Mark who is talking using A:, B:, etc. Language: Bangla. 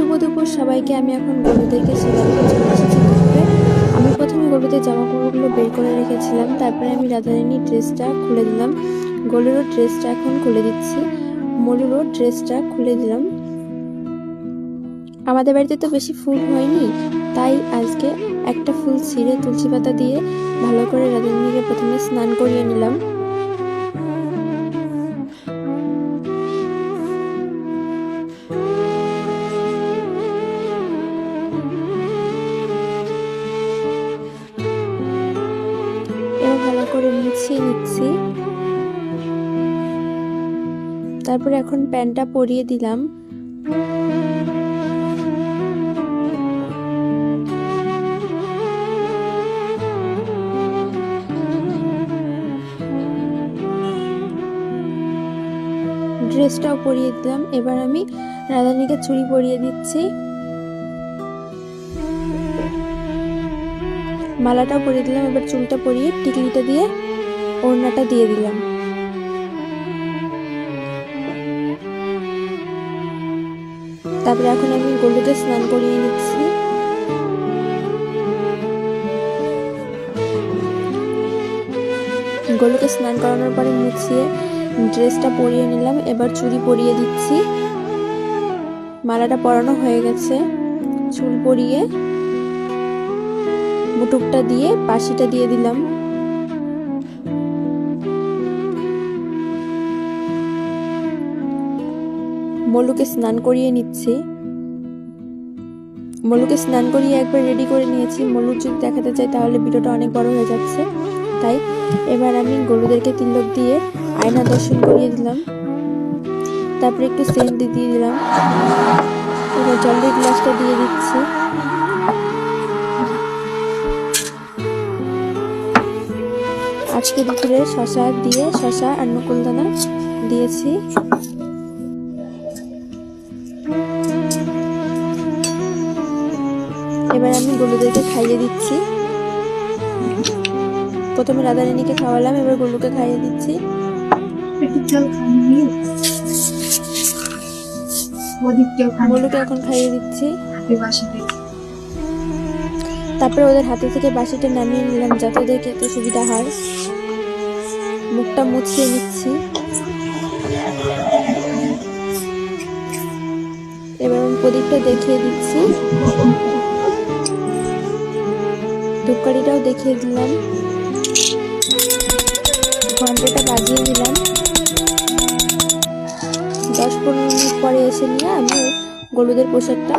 A: শুভ দুপুর সবাইকে আমি এখন গরুদেরকে সেবা চলে আমি প্রথমে গরুদের জামা কাপড়গুলো বের করে রেখেছিলাম, তারপরে আমি রাধারানীর ড্রেসটা খুলে দিলাম। গরুরও ড্রেসটা এখন খুলে দিচ্ছি, মলুরও ড্রেসটা খুলে দিলাম। আমাদের বাড়িতে তো বেশি ফুল হয়নি, তাই আজকে একটা ফুল ছিঁড়ে তুলসী পাতা দিয়ে ভালো করে রাধারানীকে প্রথমে স্নান করিয়ে নিলাম। করে মুছিয়ে নিচ্ছি। তারপরে এখন প্যান্টটা পরিয়ে দিলাম। ড্রেসটাও পরিয়ে দিলাম। এবার আমি রাধানীকে চুড়ি পরিয়ে দিচ্ছি। মালাটাও পরিয়ে দিলাম, এবার চুলটা পরিয়ে টিকলিটা দিয়ে ওড়নাটা দিয়ে দিলাম। তারপরে এখন আমি গলুকে স্নান করিয়ে নিচ্ছি। গলুকে স্নান করানোর পরে মুছিয়ে ড্রেসটা পরিয়ে নিলাম, এবার চুড়ি পরিয়ে দিচ্ছি। মালাটা পরানো হয়ে গেছে, চুল পরিয়ে মুটুকটা দিয়ে পাশিটা দিয়ে দিলাম। মলুকে স্নান করিয়ে নিচ্ছি। মলুকে স্নান করিয়ে একবার রেডি করে নিয়েছি। মলুর যদি দেখাতে চাই তাহলে ভিডিওটা অনেক বড় হয়ে যাচ্ছে। তাই এবার আমি গরুদেরকে তিলক দিয়ে আয়না দর্শন করিয়ে দিলাম। তারপরে একটু সেন্ট দিয়ে দিলাম। এবার জলের গ্লাসটা দিয়ে দিচ্ছি। আজকে দুপুরে শশা দিয়ে শশা আর নকুলদানা দিয়েছি। এবার আমি গরুদেরকে খাইয়ে দিচ্ছি। প্রথমে রাধারানীকে খাওয়ালাম এবার গরুকে খাইয়ে দিচ্ছি। গরুকে এখন খাইয়ে দিচ্ছি। তারপরে ওদের হাতে থেকে বাসিটা নামিয়ে নিলাম যাতে ওদের খেতে সুবিধা হয়। মুখটা মুছিয়ে নিচ্ছি। এবার প্রদীপটা দেখিয়ে দিচ্ছি। ধূপকাঠিটাও দেখিয়ে দিলাম। ঘন্টাটা বাজিয়ে দিলাম। দশ পনেরো মিনিট পরে এসে নিয়ে আমি গরুদের পোশাকটা